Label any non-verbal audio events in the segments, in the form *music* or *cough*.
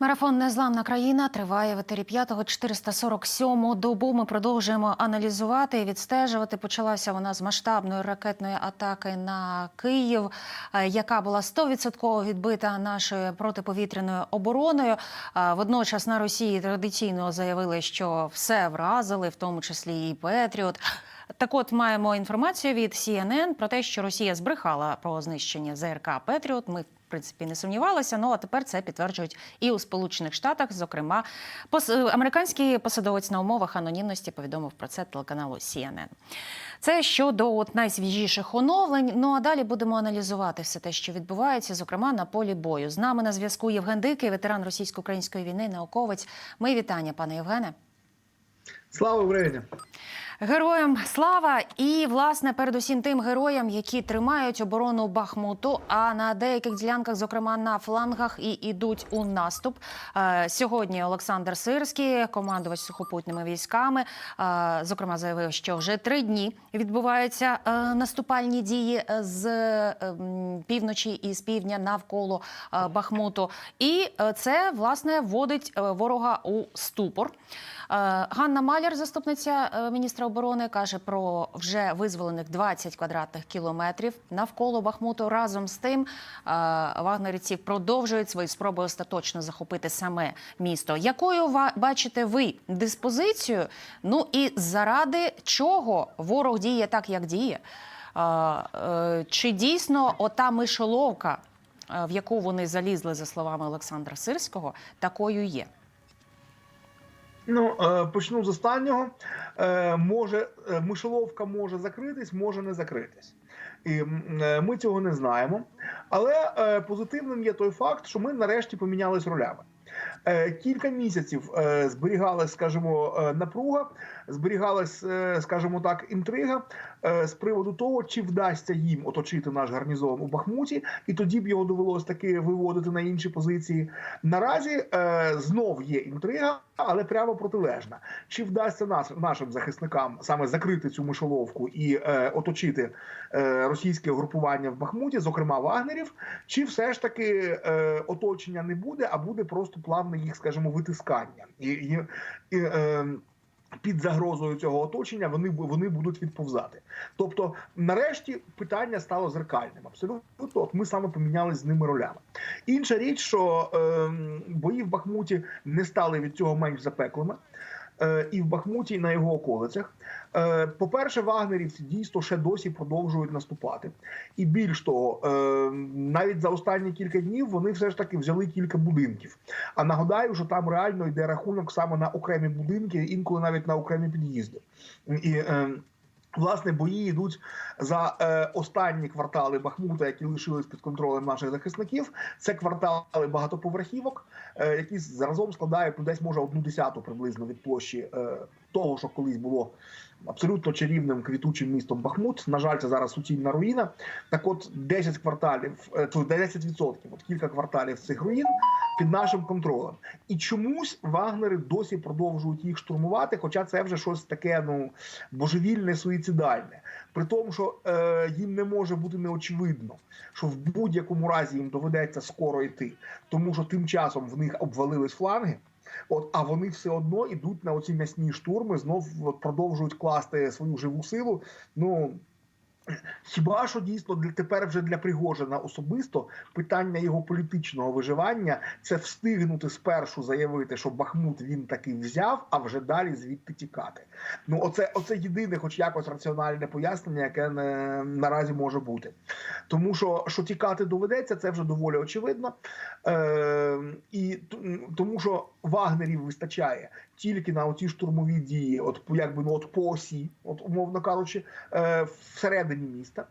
Марафон Незламна країна триває в етері 5-го 447-му добу. Ми продовжуємо аналізувати і відстежувати. Почалася вона з масштабної ракетної атаки на Київ, е, яка була 100% відбита нашою протиповітряною обороною. Е, Водночас на Росії традиційно заявили, що все вразили, в тому числі і Петріот. Так от маємо інформацію від CNN про те, що Росія збрехала про знищення ЗРК Петріот. Ми в принципі не сумнівалися. Ну а тепер це підтверджують і у Сполучених Штатах. Зокрема, пос... американський посадовець на умовах анонімності повідомив про це телеканалу CNN. Це щодо от найсвіжіших оновлень. Ну а далі будемо аналізувати все те, що відбувається, зокрема на полі бою. З нами на зв'язку Євген Дикий, ветеран російсько-української війни, науковець. Ми вітання, пане Євгене. Слава Україні! Героям слава і власне передусім тим героям, які тримають оборону Бахмуту. А на деяких ділянках, зокрема на флангах, і йдуть у наступ. Е, Сьогодні Олександр Сирський, командувач сухопутними військами, е, зокрема заявив, що вже три дні відбуваються е, наступальні дії з півночі і з півдня навколо Бахмуту. І це власне вводить ворога у ступор. Е, Ганна Маляр, заступниця е, міністра оборони, каже про вже визволених 20 квадратних кілометрів навколо Бахмуту. Разом з тим е, вагнерівці продовжують свої спроби остаточно захопити саме місто. Якою бачите ви диспозицію? Ну і заради чого ворог діє так, як діє? Чи дійсно ота мишоловка, в яку вони залізли, за словами Олександра Сирського, такою є? Ну е, почну з останнього. Е, Може, е, мишоловка може закритись, може не закритись. І ми цього не знаємо. Але позитивним є той факт, що ми нарешті помінялись ролями. Кілька місяців зберігалась, скажімо, напруга, зберігалась, е, скажімо так, інтрига е, з приводу того, чи вдасться їм оточити наш гарнізон у Бахмуті, і тоді б його довелось таки виводити на інші позиції. Наразі е, знов є інтрига, але прямо протилежна. Чи вдасться нас, нашим захисникам саме закрити цю мишоловку і оточити російське угрупування в Бахмуті, зокрема вагнерів, чи все ж таки оточення не буде, а буде просто плавне їх, скажімо, витискання і, і, і під загрозою цього оточення вони вони будуть відповзати. Тобто, нарешті питання стало зеркальним. Абсолютно, от ми саме помінялися з ними ролями. Інша річ, що е, бої в Бахмуті не стали від цього менш запеклими. Е, І в Бахмуті, і на його околицях. Е, По-перше, вагнерівці дійсно ще досі продовжують наступати. І більш того, е, навіть за останні кілька днів вони все ж таки взяли кілька будинків. А нагадаю, що там реально йде рахунок саме на окремі будинки, інколи навіть на окремі під'їзди. І Власне, бої йдуть за е, останні квартали Бахмута, які лишились під контролем наших захисників. Це квартали багатоповерхівок, е, які заразом складають ну, десь може одну десяту приблизно від площі е, того, що колись було абсолютно чарівним квітучим містом Бахмут. На жаль, це зараз суцільна руїна. Так, от 10 кварталів, е, то 10%, от кілька кварталів цих руїн під нашим контролем. І чомусь вагнери досі продовжують їх штурмувати, хоча це вже щось таке ну божевільне, суїцидальне. При тому, що е, їм не може бути неочевидно, що в будь-якому разі їм доведеться скоро йти, тому що тим часом в них обвалились фланги. От, а вони все одно йдуть на оці м'ясні штурми, знов от, продовжують класти свою живу силу. Ну Хіба що дійсно для тепер вже для Пригожина особисто питання його політичного виживання це встигнути спершу заявити, що Бахмут він таки взяв, а вже далі звідти тікати. Ну, оце, оце єдине, хоч якось раціональне пояснення, яке не, наразі може бути. Тому що що тікати доведеться, це вже доволі очевидно. Е, і тому, що вагнерів вистачає тільки на оці штурмові дії, от якби ну от по осі, от умовно кажучи, е, всередині міста.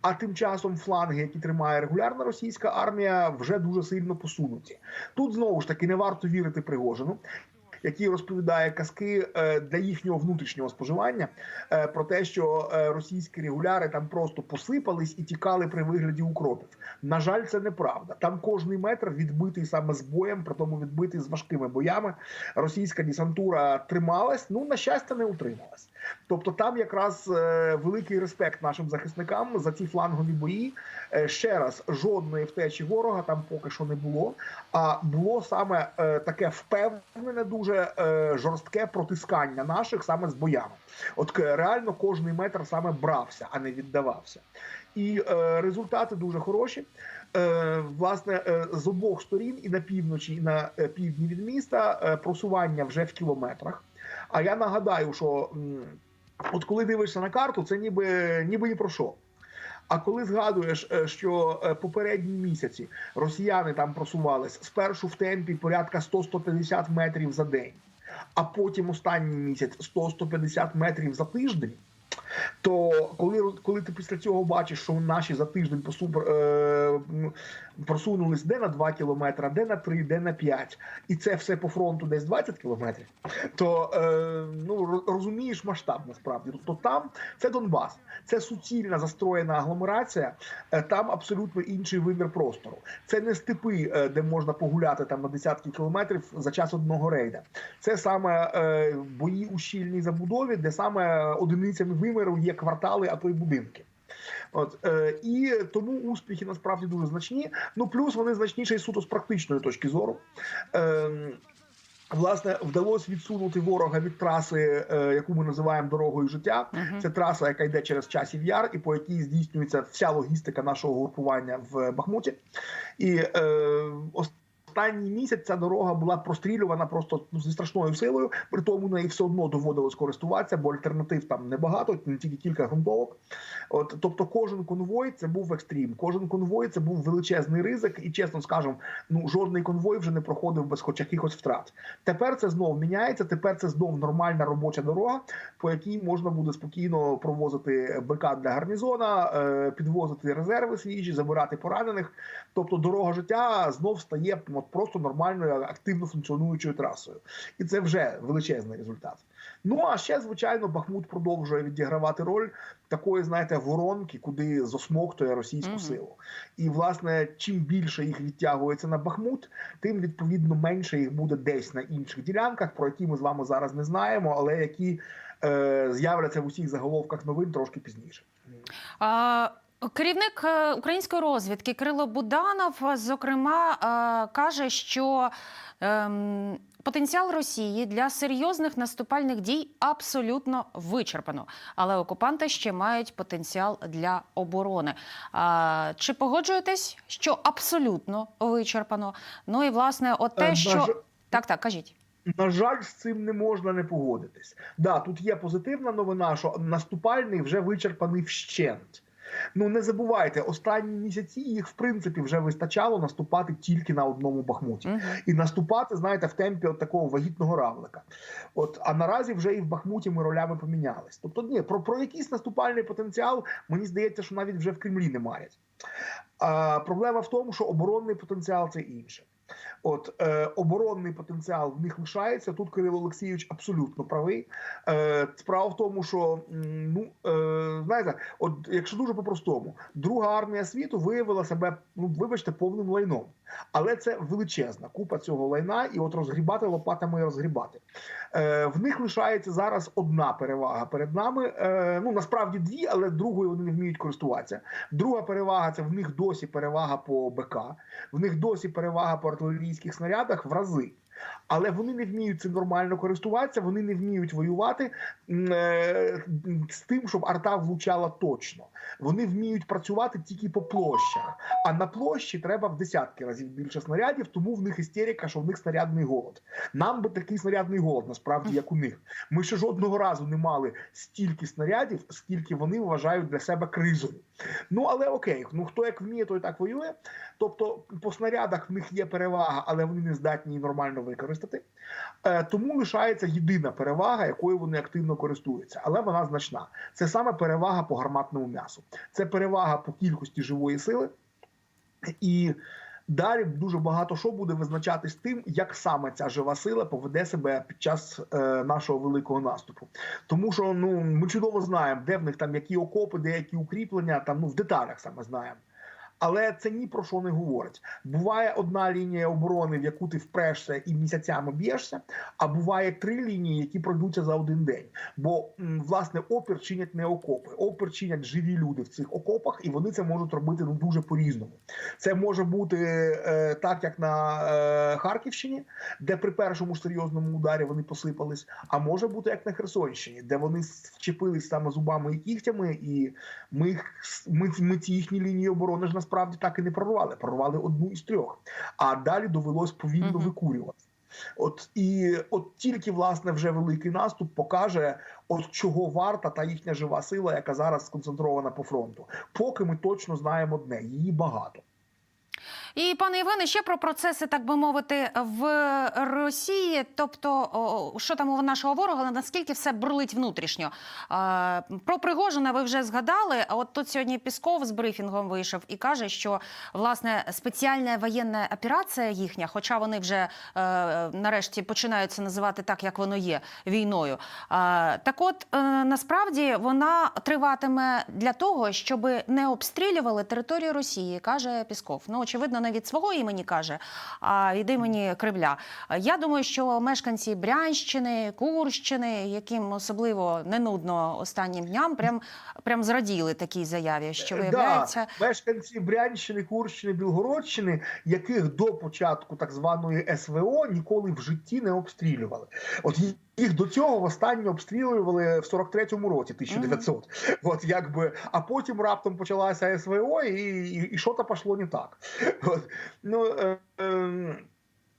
А тим часом фланги, які тримає регулярна російська армія, вже дуже сильно посунуті. Тут знову ж таки не варто вірити Пригожину. Який розповідає казки е, для їхнього внутрішнього споживання е, про те, що е, російські регуляри там просто посипались і тікали при вигляді укропів. На жаль, це неправда. Там кожний метр відбитий саме з боєм, при тому відбитий з важкими боями. Російська десантура трималась. Ну на щастя, не утрималась. Тобто, там якраз е, великий респект нашим захисникам за ці флангові бої. Е, ще раз, жодної втечі ворога там поки що не було. А було саме е, таке впевнене, дуже жорстке протискання наших саме з боями. От реально кожний метр саме брався, а не віддавався. І результати дуже хороші. Е, власне, е, з обох сторін, і на півночі, і на е, півдні від міста, просування вже в кілометрах. А я нагадаю, що от коли дивишся на карту, це ніби ніби ні про що. А коли згадуєш, що попередні місяці росіяни там просувались спершу в темпі порядка 100-150 метрів за день, а потім останній місяць 100-150 метрів за тиждень. То коли, коли ти після цього бачиш, що наші за тиждень посу, е, просунулись де на 2 кілометри, де на 3, де на 5, і це все по фронту десь 20 кілометрів, то е, ну, розумієш масштаб насправді. Тобто там це Донбас, це суцільна застроєна агломерація, е, там абсолютно інший вимір простору. Це не степи, е, де можна погуляти там на десятки кілометрів за час одного рейда. Це саме е, бої у щільній забудові, де саме одиницями виміру є квартали, а то й будинки. От е, і тому успіхи насправді дуже значні. Ну плюс вони значніші суто з практичної точки зору. Е, Власне, вдалося відсунути ворога від траси, е, яку ми називаємо дорогою життя. Мгм. Це траса, яка йде через часів яр, і по якій здійснюється вся логістика нашого групування в Бахмуті. І е, останній місяць ця дорога була прострілювана просто зі страшною силою. При тому неї все одно доводилось користуватися, бо альтернатив там небагато, не тільки кілька грунтовок. От, тобто, кожен конвой це був екстрім. Кожен конвой це був величезний ризик, і чесно скажемо, ну жодний конвой вже не проходив без хоч якихось втрат. Тепер це знов міняється. Тепер це знов нормальна робоча дорога, по якій можна буде спокійно провозити БК для гарнізона, е, підвозити резерви свіжі, забирати поранених. Тобто, дорога життя знов стає от, просто нормальною активно функціонуючою трасою, і це вже величезний результат. Ну а ще звичайно Бахмут продовжує відігравати роль такої, знаєте, воронки, куди засмоктує російську Мгм. силу. І власне, чим більше їх відтягується на Бахмут, тим відповідно менше їх буде десь на інших ділянках, про які ми з вами зараз не знаємо, але які е, з'являться в усіх заголовках новин трошки пізніше. А, Керівник е, української розвідки Кирило Буданов, е, зокрема, е, каже, що ем, потенціал Росії для серйозних наступальних дій абсолютно вичерпано, але окупанти ще мають потенціал для оборони. Чи погоджуєтесь, що абсолютно вичерпано? Ну і власне, от те, що так, так, кажіть. На жаль, з цим не можна не погодитись. Да, тут є позитивна новина, що наступальний вже вичерпаний вщент. Ну не забувайте, останні місяці їх в принципі вже вистачало наступати тільки на одному бахмуті. Мгм. І наступати, знаєте, в темпі от такого вагітного равлика. От а наразі вже і в Бахмуті ми ролями помінялись. Тобто, ні, про, про якийсь наступальний потенціал мені здається, що навіть вже в Кремлі не мають. А, проблема в тому, що оборонний потенціал це інше. От е, оборонний потенціал в них лишається. Тут Кирило Олексійович абсолютно правий. Е, справа в тому, що ну е, знаєте, от якщо дуже по-простому, друга армія світу виявила себе, ну вибачте, повним лайном. Але це величезна купа цього лайна, і от розгрібати лопатами і розгрібати. Е, в них лишається зараз одна перевага перед нами. Е, ну насправді дві, але другою вони не вміють користуватися. Друга перевага це в них досі перевага по БК, в них досі перевага по артилерійських снарядах в рази. Але вони не вміють цим нормально користуватися, вони не вміють воювати е, з тим, щоб арта влучала точно. Вони вміють працювати тільки по площах. А на площі треба в десятки разів більше снарядів, тому в них істерика, що в них снарядний голод. Нам би такий снарядний голод, насправді, як у них. Ми ще жодного разу не мали стільки снарядів, скільки вони вважають для себе кризою. Ну але окей, ну хто як вміє, той так воює. Тобто по снарядах в них є перевага, але вони не здатні нормально використати. Е, тому лишається єдина перевага, якою вони активно користуються, але вона значна. Це саме перевага по гарматному м'ясу. Це перевага по кількості живої сили. І далі дуже багато що буде визначатись тим, як саме ця жива сила поведе себе під час е, нашого великого наступу. Тому що ну ми чудово знаємо, де в них там які окопи, де які укріплення, там ну в деталях саме знаємо. Але це ні про що не говорить. Буває одна лінія оборони, в яку ти впрешся і місяцями б'єшся, а буває три лінії, які пройдуться за один день. Бо власне опір чинять не окопи, опір чинять живі люди в цих окопах, і вони це можуть робити ну дуже по-різному. Це може бути е, так, як на е, Харківщині, де при першому серйозному ударі вони посипались. А може бути як на Херсонщині, де вони вчепились саме зубами і кігтями, і ми, ми, ми ці їхні лінії оборони ж насправді так і не прорвали. Прорвали одну із трьох. А далі довелось повільно викурювати. От і от тільки власне вже великий наступ покаже, от чого варта та їхня жива сила, яка зараз сконцентрована по фронту. Поки ми точно знаємо одне, її багато. І пане Євгене, ще про процеси, так би мовити, в Росії. Тобто, що там у нашого ворога, наскільки все бурлить внутрішньо? Про Пригожина ви вже згадали. А от тут сьогодні Пісков з брифінгом вийшов і каже, що власне спеціальна воєнна операція їхня, хоча вони вже е, нарешті починають це називати так, як воно є війною. Так, от е, насправді вона триватиме для того, щоб не обстрілювали територію Росії, каже Пісков. Ну очевидно, не від свого імені каже, а від імені Кремля. Я думаю, що мешканці Брянщини, Курщини, яким особливо не нудно останнім дням, прям прям зраділи такій заяві, що виявляється. Да, мешканці Брянщини, Курщини, Білгородщини, яких до початку так званої СВО ніколи в житті не обстрілювали. От їх- до цього востаннє обстрілювали в 43-му році, 1900. От якби, а потім раптом почалася СВО, і, і, і що то пішло не так. От, ну, е, е,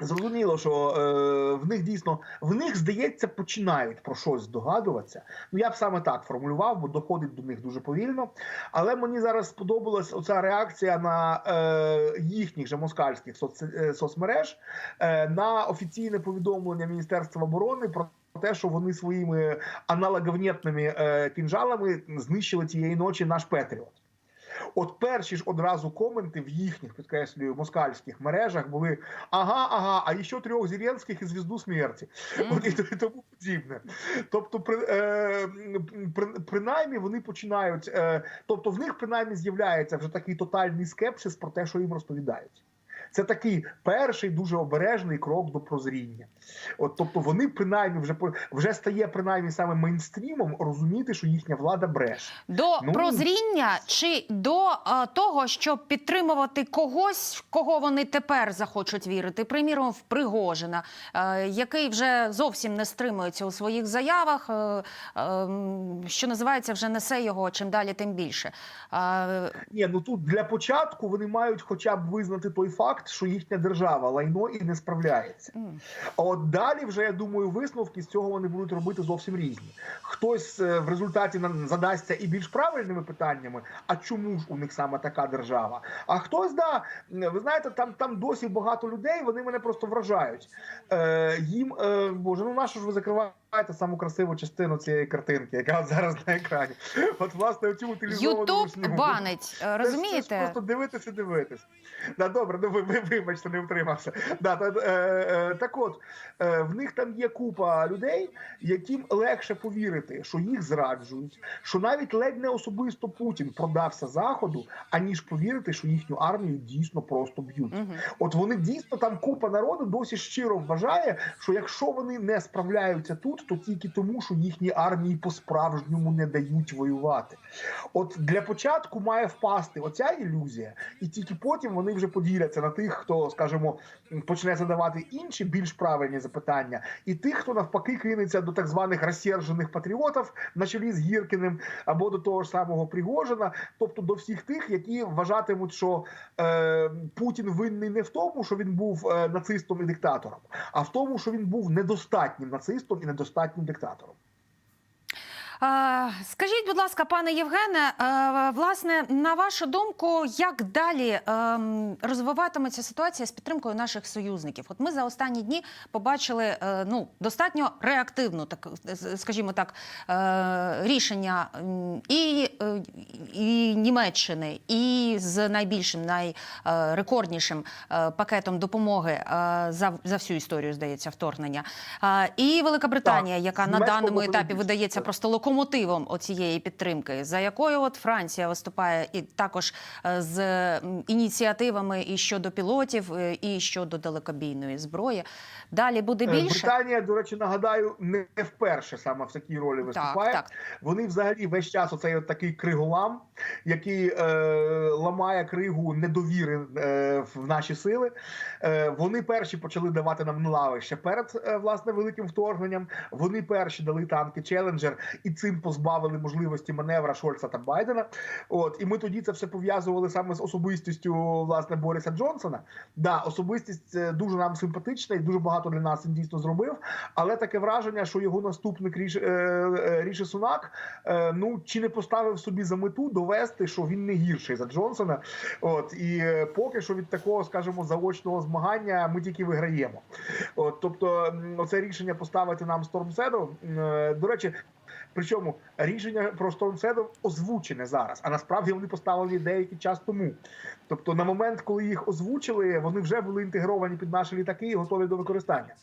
Зрозуміло, що е, в них дійсно в них здається починають про щось здогадуватися. Ну я б саме так формулював, бо доходить до них дуже повільно. Але мені зараз сподобалась оця реакція на е, їхніх же москальських соц, е, соцмереж е, на офіційне повідомлення Міністерства оборони про. Те, що вони своїми аналоговнітними е, кінжалами знищили цієї ночі наш Петріот. От перші ж одразу коменти в їхніх, підкреслюю, москальських мережах були ага, ага, а ще трьох Зеленських і звізду смерті. От і тому подібне. Тобто, при, е, при, принаймні вони починають, е, тобто в них принаймні з'являється вже такий тотальний скепсис про те, що їм розповідають. Це такий перший дуже обережний крок до прозріння. От, тобто вони принаймні вже вже стає принаймні саме мейнстрімом розуміти, що їхня влада бреше. До Ну, прозріння чи до е, того, щоб підтримувати когось, в кого вони тепер захочуть вірити, приміром в Пригожина, е, який вже зовсім не стримується у своїх заявах, е, е, м, що називається, вже несе його чим далі, тим більше. Е, Ні, ну тут для початку вони мають хоча б визнати той факт, що їхня держава лайно і не справляється. А от далі вже я думаю, висновки з цього вони будуть робити зовсім різні. Хтось е, в результаті задасться і більш правильними питаннями, а чому ж у них саме така держава? А хтось да, ви знаєте, там там досі багато людей, вони мене просто вражають. Е, їм е, боже, ну нащо ж ви закриваєте саму красиву частину цієї картинки, яка зараз на екрані? От власне оцю утилізовану Ютуб банить, е, Це ж- Це ж просто дивитися, дивитися. Да, добре, ну ви *laughs* вибачте, не втримався. Да, та, е, е, так от, е, в них там є купа людей, яким легше повірити, що їх зраджують, що навіть ледь не особисто Путін продався Заходу, аніж повірити, що їхню армію дійсно просто б'ють. Мгм. От вони дійсно там купа народу досі щиро вважає, що якщо вони не справляються тут, то тільки тому, що їхні армії по-справжньому не дають воювати. От для початку має впасти оця ілюзія, і тільки потім вони вже поділяться на тих, хто, скажімо, почне задавати інші більш правильні запитання, і тих, хто навпаки кинеться до так званих розсержених патріотів на чолі з Гіркіним або до того ж самого Пригожина, тобто до всіх тих, які вважатимуть, що е, Путін винний не в тому, що він був е, нацистом і диктатором, а в тому, що він був недостатнім нацистом і недостатнім диктатором. Скажіть, будь ласка, пане Євгене, е, власне, на вашу думку, як далі ем, розвиватиметься ситуація з підтримкою наших союзників? От ми за останні дні побачили е, ну достатньо реактивну, так скажімо так, е, рішення і, і Німеччини, і з найбільшим, найрекорднішим пакетом допомоги за, за всю історію, здається, вторгнення, і Велика Британія, Так, яка на даному етапі видається просто локальною локомотивом оцієї підтримки, за якою от Франція виступає і також е, з ініціативами і щодо пілотів, е, і щодо далекобійної зброї. Далі буде Е, більше. Британія, до речі, нагадаю, не вперше саме в такій ролі виступає. Так, так. Вони взагалі весь час оцей от такий криголам, який е, ламає кригу недовіри е, в наші сили. Е, вони перші почали давати нам лави ще перед е, власне великим вторгненням. Вони перші дали танки Челенджер і цим позбавили можливості маневра Шольца та Байдена. От і ми тоді це все пов'язували саме з особистістю власне Бориса Джонсона. Да, особистість е, дуже нам симпатична і дуже багато для нас він дійсно зробив. Але таке враження, що його наступник Ріш, е, е, Ріші Сунак ну чи не поставив собі за мету довести, що він не гірший за Джонсона. От і поки що від такого, скажімо, заочного змагання ми тільки виграємо. От, тобто, оце рішення поставити нам Стормседу. е, До речі. Причому рішення про Стормседов озвучене зараз, а насправді вони поставлені деякий час тому. Тобто, на момент, коли їх озвучили, вони вже були інтегровані під наші літаки і готові до використання.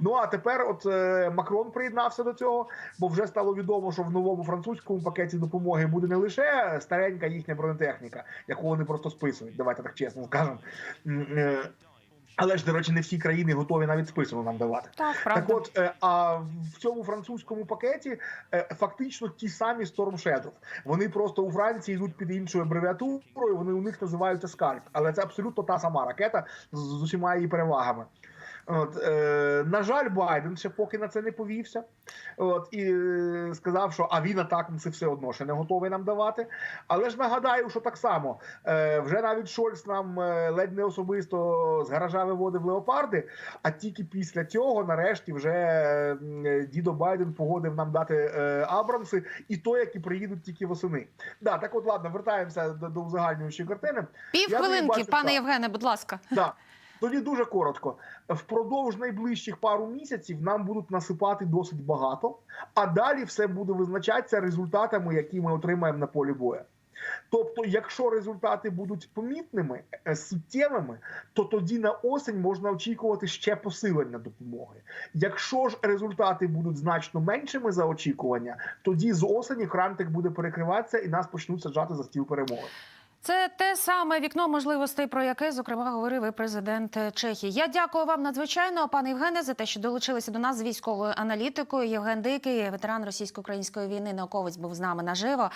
Ну а тепер, от е, Макрон приєднався до цього, бо вже стало відомо, що в новому французькому пакеті допомоги буде не лише старенька їхня бронетехніка, яку вони просто списують. Давайте так чесно скажемо. Але ж, до речі, не всі країни готові навіть списано нам давати. Так, правда. Так от, е, а в цьому французькому пакеті е, фактично ті самі Storm Shadow. Вони просто у Франції йдуть під іншою абревіатурою, вони у них називаються Скальп. Але це абсолютно та сама ракета з усіма її перевагами. От, е, на жаль, Байден ще поки на це не повівся. От, і е, сказав, що а він атак це все одно ще не готовий нам давати. Але ж нагадаю, що так само е, вже навіть Шольц нам е, ледь не особисто з гаража виводив леопарди. А тільки після цього, нарешті, вже е, дідо Байден погодив нам дати е, Абрамси, і то, які приїдуть тільки восени. Да, так от ладно, вертаємося до, до узагальнюючої картини. Пів хвилинки, пане так. Євгене, будь ласка. Да. Тоді дуже коротко. Впродовж найближчих пару місяців нам будуть насипати досить багато, а далі все буде визначатися результатами, які ми отримаємо на полі бою. Тобто, якщо результати будуть помітними, е, суттєвими, то тоді на осінь можна очікувати ще посилення допомоги. Якщо ж результати будуть значно меншими за очікування, тоді з осені крантик буде перекриватися і нас почнуть саджати за стіл перемоги. Це те саме вікно можливостей, про яке зокрема говорив і президент Чехії. Я дякую вам надзвичайно, пане Євгене, за те, що долучилися до нас з військовою аналітикою. Євген Дикий, ветеран російсько-української війни, науковець був з нами наживо.